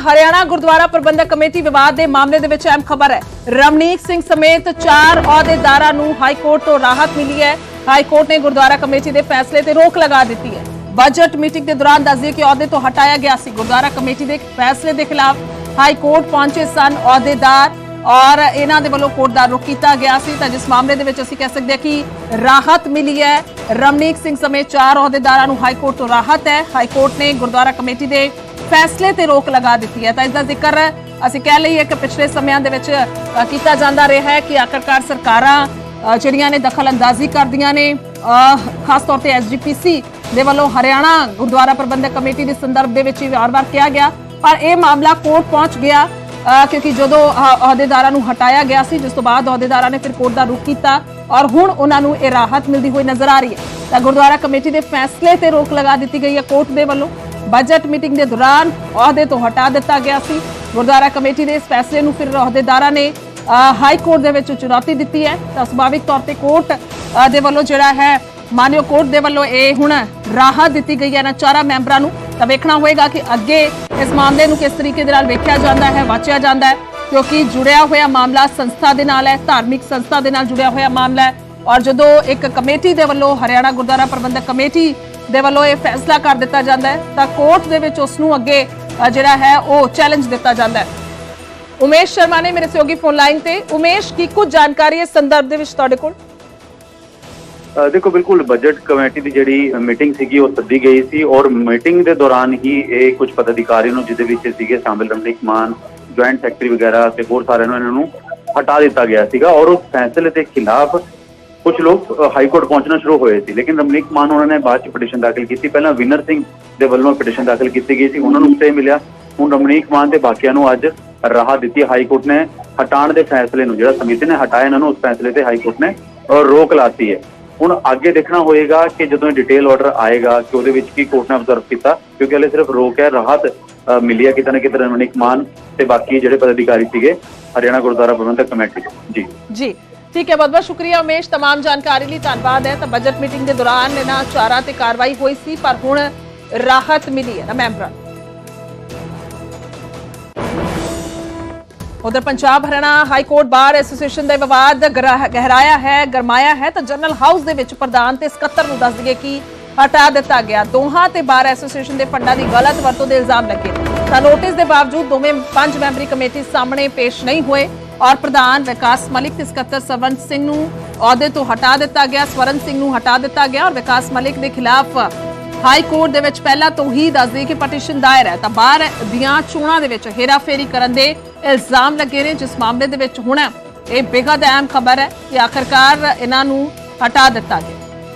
ਹਰਿਆਣਾ ਗੁਰਦੁਆਰਾ ਪ੍ਰਬੰਧਕ committee ਵਿਵਾਦ ਦੇ ਮਾਮਲੇ ਦੇ ਵਿੱਚ ਅਹਿਮ ਖਬਰ ਹੈ। ਰਮਨੀਕ ਸਿੰਘ ਸਮੇਤ ਚਾਰ ਅਹੁਦੇਦਾਰਾਂ ਨੂੰ ਹਾਈ ਕੋਰਟ ਤੋਂ ਰਾਹਤ ਮਿਲੀ ਹੈ। ਹਾਈ ਕੋਰਟ ਨੇ ਗੁਰਦੁਆਰਾ ਕਮੇਟੀ ਦੇ ਫੈਸਲੇ ਤੇ ਰੋਕ ਲਗਾ ਦਿੱਤੀ ਹੈ। ਬਜਟ ਮੀਟਿੰਗ ਦੇ ਦੌਰਾਨ ਦੱਸਦੇ ਕਿ ਅਹੁਦੇ ਤੋਂ ਹਟਾਇਆ ਗਿਆ ਸੀ। ਗੁਰਦੁਆਰਾ ਕਮੇਟੀ ਦੇ ਫੈਸਲੇ ਦੇ ਖਿਲਾਫ ਹਾਈ ਕੋਰਟ ਪਹੁੰਚੇ ਸਨ। ਅਹੁਦੇਦਾਰ ਔਰ ਇਹਨਾਂ ਦੇ ਵੱਲੋਂ ਕੋਰਟ ਦਾ ਰੁਖ ਕੀਤਾ ਗਿਆ ਸੀ। ਤਾਂ ਜਿਸ ਮਾਮਲੇ ਦੇ ਵਿੱਚ ਅਸੀਂ ਕਹਿ ਸਕਦੇ ਹਾਂ ਕਿ ਰਾਹਤ ਮਿਲੀ ਹੈ। ਰਮਨੀਕ ਸਿੰਘ ਸਮੇਤ ਚਾਰ ਅਹੁਦੇਦਾਰਾਂ ਨੂੰ ਹਾਈ ਕੋਰਟ ਤੋਂ ਰਾਹਤ ਹੈ। ਹਾਈ ਕੋਰਟ ਨੇ ਗੁਰਦੁਆਰਾ ਕਮੇਟੀ ਦੇ ਫੈਸਲੇ ਤੇ ਰੋਕ ਲਗਾ ਦਿੱਤੀ ਹੈ। ਤਾਂ ਇਸ ਦਾ ਜ਼ਿਕਰ ਅਸੀਂ ਕਹਿ ਲਈਏ ਕਿ ਪਿਛਲੇ ਸਮਿਆਂ ਦੇ ਵਿੱਚ ਕੀਤਾ ਜਾਂਦਾ ਰਿਹਾ ਹੈ ਕਿ ਆਖਰਕਾਰ ਸਰਕਾਰਾਂ ਜਿਹੜੀਆਂ ਨੇ ਦਖਲ ਅੰਦਾਜ਼ੀ ਕਰਦੀਆਂ ਨੇ ਖਾਸ ਤੌਰ ਤੇ ਐਸਜੀਪੀਸੀ ਦੇ ਵੱਲੋਂ ਹਰਿਆਣਾ ਗੁਰਦੁਆਰਾ ਪ੍ਰਬੰਧਕ ਕਮੇਟੀ ਦੇ ਸੰਦਰਭ ਦੇ ਵਿੱਚ ਵਾਰ-ਵਾਰ ਕਿਹਾ ਗਿਆ। ਪਰ ਇਹ ਮਾਮਲਾ ਕੋਰਟ ਪਹੁੰਚ ਗਿਆ ਕਿਉਂਕਿ ਜਦੋਂ ਅਹੁਦੇਦਾਰਾਂ ਨੂੰ ਹਟਾਇਆ ਗਿਆ ਸੀ, ਜਿਸ ਤੋਂ ਬਾਅਦ ਅਹੁਦੇਦਾਰਾਂ ਨੇ ਫਿਰ ਕੋਰਟ ਦਾ ਰੁਖ ਕੀਤਾ ਔਰ ਹੁਣ ਉਹਨਾਂ ਨੂੰ ਇਹ ਰਾਹਤ ਮਿਲਦੀ ਹੋਈ ਨਜ਼ਰ ਆ ਰਹੀ ਹੈ। ਤਾਂ ਗੁਰਦੁਆਰਾ ਕਮੇਟੀ ਦੇ ਫੈਸਲੇ ਤੇ ਰੋਕ ਲਗਾ ਦਿੱਤੀ ਗਈ ਹੈ ਕੋਰਟ ਦੇ ਵੱਲੋਂ। ਬਜਟ ਮੀਟਿੰਗ ਦੇ ਦੌਰਾਨ ਅਹੁਦੇ ਤੋਂ ਹਟਾ ਦਿੱਤਾ ਗਿਆ ਸੀ। ਗੁਰਦੁਆਰਾ ਕਮੇਟੀ ਦੇ ਇਸ ਫੈਸਲੇ ਨੂੰ ਫਿਰ ਅਹੁਦੇਦਾਰਾਂ ਨੇ ਹਾਈ ਕੋਰਟ ਦੇ ਵਿੱਚ ਚੁਣੌਤੀ ਦਿੱਤੀ ਹੈ। ਤਾਂ ਸੁਭਾਵਿਕ ਤੌਰ ਤੇ ਕੋਰਟ ਦੇ ਵੱਲੋਂ ਜਿਹੜਾ ਹੈ ਮਾਨਿਓ ਕੋਰਟ ਦੇ ਵੱਲੋਂ ਇਹ ਹੁਣ ਰਾਹਤ ਦਿੱਤੀ ਗਈ ਹੈ ਨਾ ਚਾਰਾਂ ਮੈਂਬਰਾਂ ਨੂੰ। ਤਾਂ ਵੇਖਣਾ ਹੋਏਗਾ ਕਿ ਅੱਗੇ ਇਸ ਮਾਮਲੇ ਨੂੰ ਕਿਸ ਤਰੀਕੇ ਦੇ ਨਾਲ ਵੇਖਿਆ ਜਾਂਦਾ ਹੈ, ਵਾਚਿਆ ਜਾਂਦਾ ਹੈ। ਕਿਉਂਕਿ ਜੁੜਿਆ ਹੋਇਆ ਮਾਮਲਾ ਸੰਸਥਾ ਦੇ ਨਾਲ ਹੈ, ਧਾਰਮਿਕ ਸੰਸਥਾ ਦੇ ਨਾਲ ਜੁੜਿਆ ਹੋਇਆ ਮਾਮਲਾ ਹੈ। ਔਰ ਜਦੋਂ ਇੱਕ ਕਮੇਟੀ ਦੇ ਵੱਲੋਂ ਹਰਿਆਣਾ ਗੁਰਦੁਆਰਾ ਪ੍ਰਬੰਧਕ ਕਮੇਟੀ ਦੇ ਵੱਲੋਂ ਇਹ ਫੈਸਲਾ ਕਰ ਦਿੱਤਾ ਜਾਂਦਾ ਹੈ, ਤਾਂ ਕੋਰਟ ਦੇ ਵਿੱਚ ਉਸ ਨੂੰ ਅੱਗੇ ਜਿਹੜਾ ਹੈ, ਉਹ ਚੈਲੰਜ ਦਿੱਤਾ ਜਾਂਦਾ ਹੈ। ਉਮੇਸ਼ ਸ਼ਰਮਾ ਨੇ ਮੇਰੇ ਸਹਿਯੋਗੀ ਫੋਨ ਲਾਈਨ ਤੇ, ਉਮੇਸ਼, ਕੀ ਕੁਝ ਜਾਣਕਾਰੀ ਇਸ ਸੰਦਰਭ ਦੇ ਵਿੱਚ ਤੁਹਾਡੇ ਕੋਲ? ਦੇਖੋ, ਬਿਲਕੁਲ ਬਜਟ ਕਮੇਟੀ ਦੀ ਜਿਹੜੀ ਮੀਟਿੰਗ ਸੀਗੀ, ਉਹ ਸੱਦੀ ਗਈ ਸੀ ਔਰ ਮੀਟਿੰਗ ਦੇ ਦੌਰਾਨ ਹੀ ਇਹ ਕੁਝ ਪਦਾਧਿਕਾਰੀਆਂ ਨੂੰ, ਜਿਹਦੇ ਵਿੱਚ ਸੀਗੇ ਸ਼ਾਮਿਲ ਰਮਨੀਕ ਮਾਨ ਜੁਆਇੰਟ ਸੈਕਟਰੀ ਵਗੈਰਾ ਤੇ ਹੋਰ ਸਾਰਿਆਂ ਨੂੰ ਇਹਨਾਂ ਨੂੰ ਹਟਾ ਦਿੱਤਾ ਗਿਆ ਸੀਗਾ ਔਰ ਉਸ ਫੈਸਲੇ ਦੇ ਖਿਲਾਫ ਕੁਝ ਲੋਕ ਹਾਈ ਕੋਰਟ ਪਹੁੰਚਣਾ ਸ਼ੁਰੂ ਹੋਏ ਸੀ, ਲੇਕਿਨ ਰਮਨੀਕ ਮਾਨ ਉਹਨਾਂ ਨੇ ਬਾਅਦ ਚ ਪਟੀਸ਼ਨ ਦਾਖਲ ਕੀਤੀ। ਪਹਿਲਾਂ ਵਿਨਰ ਸਿੰਘ ਦੇ ਵੱਲੋਂ ਪਟੀਸ਼ਨ ਦਾਖਲ ਕੀਤੀ ਗਈ ਸੀ, ਉਹਨਾਂ ਨੂੰ ਸਟੇ ਮਿਲਿਆ। ਹੁਣ ਰਮਨੀਕ ਮਾਨ ਤੇ ਬਾਕੀਆਂ ਨੂੰ ਅੱਜ ਰਾਹਤ ਦਿੱਤੀ ਹਾਈ ਕੋਰਟ ਨੇ, ਹਟਾਉਣ ਦੇ ਫੈਸਲੇ ਨੂੰ, ਜਿਹੜਾ ਸਮਿਤੀ ਨੇ ਹਟਾਇਆ ਇਹਨਾਂ ਨੂੰ, ਉਸ ਫੈਸਲੇ ਤੇ ਹਾਈ ਕੋਰਟ ਨੇ ਰੋਕ ਲਾਤੀ ਹੈ। ਹੁਣ ਅੱਗੇ ਦੇਖਣਾ ਹੋਏਗਾ ਕਿ ਜਦੋਂ ਡਿਟੇਲ ਆਰਡਰ ਆਏਗਾ ਕਿ ਉਹਦੇ ਵਿੱਚ ਕੀ ਕੋਰਟ ਨੇ ਅਬਜ਼ਰਵ ਕੀਤਾ, ਕਿਉਂਕਿ ਹਲੇ ਸਿਰਫ ਰੋਕ ਹੈ, ਰਾਹਤ ਮਿਲੀ ਹੈ ਕਿਤੇ ਨਾ ਕਿਤੇ ਰਮਨੀਕ ਮਾਨ ਤੇ ਬਾਕੀ ਜਿਹੜੇ ਪਦਾਧਿਕਾਰੀ ਸੀਗੇ, ਹਰਿਆਣਾ ਗੁਰਦੁਆਰਾ ਪ੍ਰਬੰਧਕ ਕਮੇਟੀ ਜੀ। ਜੀ। ਠੀਕ ਹੈ ਬਹੁਤ ਬਹੁਤ ਸ਼ੁਕਰੀਆ ਉਮੇਸ਼ तमाम ਜਾਣਕਾਰੀ ਲਈ ਧੰਨਵਾਦ ਹੈ ਤਾਂ ਬਜਟ ਮੀਟਿੰਗ ਦੇ ਦੌਰਾਨ ਇਹਨਾਂ ਚਾਰਾਂ ਤੇ ਕਾਰਵਾਈ ਹੋਈ ਸੀ ਪਰ ਹੁਣ ਰਾਹਤ ਮਿਲੀ ਹੈ ਨਾ ਮੈਂਬਰਾਂ ਨੂੰ। ਉਧਰ Punjab Haryana high court bar association ਦਾ ਵਿਵਾਦ ਗਰਾ- ਗਹਿਰਾਇਆ ਹੈ ਗਰਮਾਇਆ ਹੈ ਤਾਂ ਜਨਰਲ ਹਾਊਸ ਦੇ ਵਿੱਚ ਪ੍ਰਧਾਨ ਤੇ ਸਕੱਤਰ ਨੂੰ ਦੱਸ ਦਈਏ ਕਿ ਹਟਾ ਦਿੱਤਾ ਗਿਆ ਦੋਹਾਂ ਤੇ ਬਾਰ ਐਸੋਸੀਏਸ਼ਨ ਦੇ ਫੰਡਾਂ ਦੀ ਗਲਤ ਵਰਤੋਂ ਦੇ ਇਲਜ਼ਾਮ ਲੱਗੇ ਤਾਂ ਨੋਟਿਸ ਦੇ ਬਾਵਜੂਦ ਦੋਵੇਂ ਪੰਜ ਮੈਂਬਰੀ ਕਮੇਟੀ ਸਾਹਮਣੇ ਪੇਸ਼ ਨਹੀਂ ਹੋਏ ਔਰ ਪ੍ਰਧਾਨ ਵਿਕਾਸ ਮਲਿਕ ਤੇ ਸਕੱਤਰ ਸਵਰਨ ਸਿੰਘ ਨੂੰ ਅਹੁਦੇ ਤੋਂ ਹਟਾ ਦਿੱਤਾ ਗਿਆ, ਸਵਰਨ ਸਿੰਘ ਨੂੰ ਹਟਾ ਦਿੱਤਾ ਗਿਆ ਔਰ ਵਿਕਾਸ ਮਲਿਕ ਦੇ ਖਿਲਾਫ ਹਾਈ ਕੋਰਟ ਦੇ ਵਿੱਚ ਪਹਿਲਾਂ ਤੋਂ ਹੀ ਦੱਸਦੇ ਕਿ ਪਟੀਸ਼ਨ ਦਾਇਰ ਹੈ। ਤਾਂ ਬਾਹਰ ਦੀਆਂ ਚੋਣਾਂ ਦੇ ਵਿੱਚ ਹੇਰਾਫੇਰੀ ਕਰਨ ਦੇ ਇਲਜ਼ਾਮ ਲੱਗੇ ਨੇ, ਜਿਸ ਮਾਮਲੇ ਦੇ ਵਿੱਚ ਹੁਣ ਇਹ ਬੇਹੱਦ ਅਹਿਮ ਖਬਰ ਹੈ ਕਿ ਆਖਰਕਾਰ ਇਹਨਾਂ ਨੂੰ ਹਟਾ ਦਿੱਤਾ ਗਿਆ।